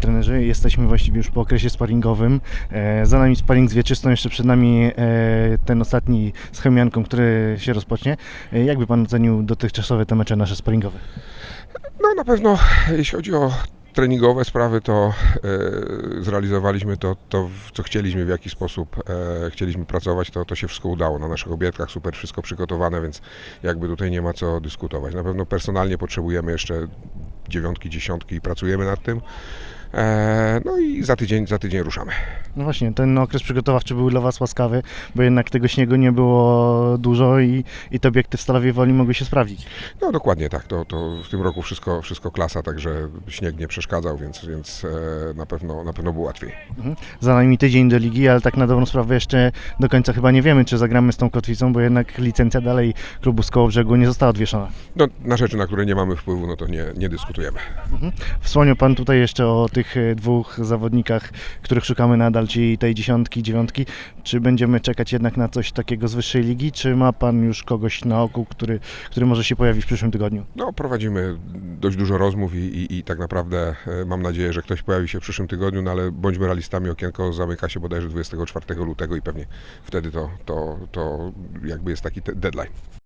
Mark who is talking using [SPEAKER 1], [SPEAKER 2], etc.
[SPEAKER 1] trenerze. Jesteśmy właściwie już po okresie sparingowym. E, Za nami sparing z Wieczystą, jeszcze przed nami e, ten ostatni z Chemianką, który się rozpocznie. E, Jak by Pan ocenił dotychczasowe te mecze nasze sparingowe?
[SPEAKER 2] No na pewno jeśli chodzi o treningowe sprawy, to e, zrealizowaliśmy to, to, co chcieliśmy, w jaki sposób e, chcieliśmy pracować, to, to się wszystko udało. Na naszych obietkach super wszystko przygotowane, więc jakby tutaj nie ma co dyskutować. Na pewno personalnie potrzebujemy jeszcze dziewiątki, dziesiątki i pracujemy nad tym. E, no i za tydzień, za tydzień ruszamy.
[SPEAKER 1] No właśnie, ten okres przygotowawczy był dla Was łaskawy, bo jednak tego śniegu nie było dużo i, i te obiekty w Stalowej Woli mogły się sprawdzić.
[SPEAKER 2] No dokładnie tak, to, to w tym roku wszystko, wszystko klasa, także śnieg nie przeszkadzał, więc, więc e, na, pewno, na pewno było łatwiej.
[SPEAKER 1] Mhm. Za nami tydzień do ligi, ale tak na dobrą sprawę jeszcze do końca chyba nie wiemy, czy zagramy z tą kotwicą, bo jednak licencja dalej klubu z Kołobrzegu nie została odwieszona.
[SPEAKER 2] No, na rzeczy, na które nie mamy wpływu, no to nie, nie dyskutujemy.
[SPEAKER 1] Wspomniał Pan tutaj jeszcze o tych e, dwóch zawodnikach, których szukamy nadal, czyli tej dziesiątki, dziewiątki. Czy będziemy czekać jednak na coś takiego z wyższej ligi, czy ma Pan już kogoś na oku, który, który może się pojawić w przyszłym tygodniu?
[SPEAKER 2] No, prowadzimy dość dużo rozmów i, i, i tak naprawdę e, mam nadzieję, że ktoś pojawi się w przyszłym tygodniu, no ale bądźmy realistami, okienko zamyka się bodajże 24 lutego i pewnie wtedy to, to, to jakby jest taki deadline.